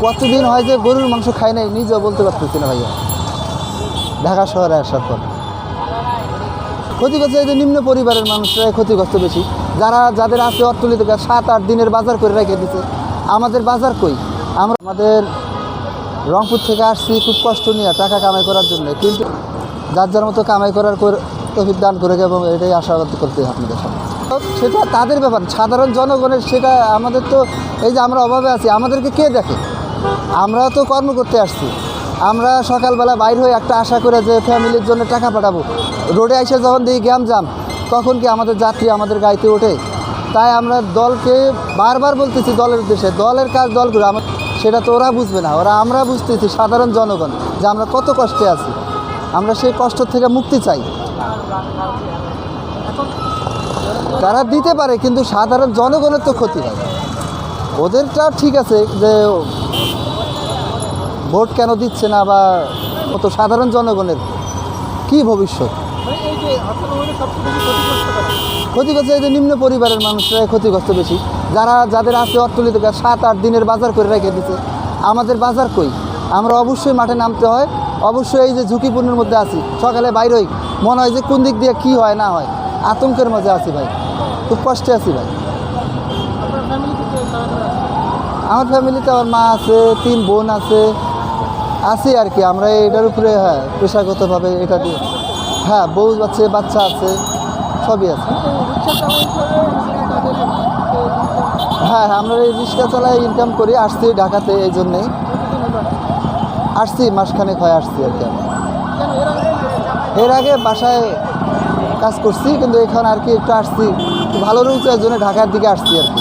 কতদিন হয় যে গরুর মাংস খাই নাই, নিজেও বলতে পারতেছি না ভাইয়া। ঢাকা শহরে আসার পর। ক্ষতিগ্রস্ত যে নিম্ন পরিবারের মানুষরা ক্ষতিগ্রস্ত বেশি। যারা, যাদের আছে অর্থনীতি সাত আট দিনের বাজার করে রেখে দিচ্ছে আমাদের বাজার কই? আমরা আমাদের রংপুর থেকে আসছি খুব কষ্ট নিয়ে টাকা কামাই করার জন্য। কিন্তু যার যার মতো কামাই করার কর- তৌফিক দান করে এবং এটাই আশাবাদ করতে আপনাদের সামনে। সেটা তাদের ব্যাপার সাধারণ জনগণের, সেটা আমাদের তো, এই যে আমরা অভাবে আছি, আমাদেরকে কে দেখে? আমরাও তো কর্ম করতে আসছি। আমরা সকালবেলা বাইর হয়ে একটা আশা করে যে ফ্যামিলির জন্য টাকা পাঠাবো। রোডে এসে যখন দিই গ্যাম জাম তখন কি আমাদের যাত্রী আমাদের গাড়িতে ওঠে? তাই আমরা দলকে বারবার বলতেছি দলের উদ্দেশ্যে, দলের কাজ দল করে আমার, সেটা তো ওরা বুঝবে না। ওরা আমরা বুঝতেছি সাধারণ জনগণ যে আমরা কত কষ্টে আছি। আমরা সেই কষ্ট থেকে মুক্তি চাই। তারা দিতে পারে, কিন্তু সাধারণ জনগণের তো ক্ষতি হয়। ওদেরটা ঠিক আছে যে ভোট কেন দিচ্ছে না বা কত সাধারণ জনগণের কি ভবিষ্যৎ? ক্ষতিগ্রস্ত এই যে নিম্ন পরিবারের মানুষরা ক্ষতিগ্রস্ত বেশি। যারা, যাদের আছে অর্থনীতি সাত আট দিনের বাজার করে রেখে দিচ্ছে আমাদের বাজার কই? আমরা অবশ্যই মাঠে নামতে হয়। অবশ্যই এই যে ঝুঁকিপূর্ণের মধ্যে আছি। সকালে বাইরে হই। মনে হয় যে কোন দিক দিয়ে কী হয়, না হয়। আতঙ্কের মধ্যে আছি ভাই। খুব কষ্টে আছি ভাই। আমার ফ্যামিলিতে আমার মা আছে, তিন বোন আছে, আছি আর কি। আমরা এটার উপরে হ্যাঁ পেশাগতভাবে এটা দিয়ে। হ্যাঁ বউ আছে, বাচ্চা আছে, সবই আছে। হ্যাঁ হ্যাঁ আমরা এই রিক্সা চালাই ইনকাম করি, আসছি ঢাকাতে এই জন্যেই। আসছি, মাসখানেক হয় আসছি আর কি। এর আগে বাসায় কাজ করছি, কিন্তু এখানে আর কি একটু আসছি। ভালো রয়েছে জন্য ঢাকার দিকে আসছি আর কি।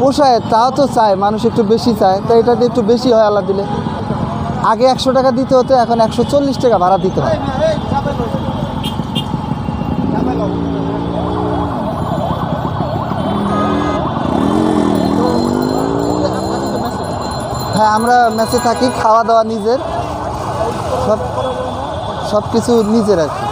পোষায় তাও তো চায়, মানুষ একটু বেশি চায় তাই এটা একটু বেশি হয় আল্লাহ দিলে। আগে একশো টাকা দিতে হতো, এখন একশো চল্লিশ টাকা ভাড়া দিতে হয়। হ্যাঁ আমরা মেসে থাকি, খাওয়া দাওয়া নিজের। সব সব কিছু নিজের কি।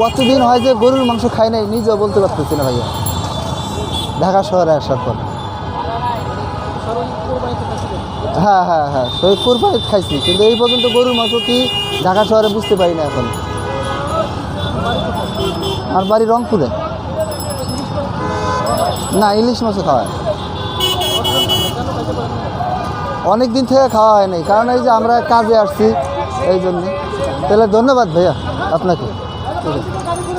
কতদিন হয় যে গরুর মাংস খাই নাই, নিজেও বলতে পারতেছি না ভাইয়া। ঢাকা শহরে আসার পর। হ্যাঁ হ্যাঁ হ্যাঁ শহীদ কোরবানি খাইছি, কিন্তু এই পর্যন্ত গরুর মাংস কি ঢাকা শহরে বুঝতে পারি না এখন। আর বাড়ি রংপুরে। না, ইলিশ মাছও খাওয়া অনেক দিন থেকে খাওয়া হয়নি কারণ এই যে আমরা কাজে আসছি, এই জন্যে। তাহলে ধন্যবাদ ভাইয়া, আপনাকে। Kalau.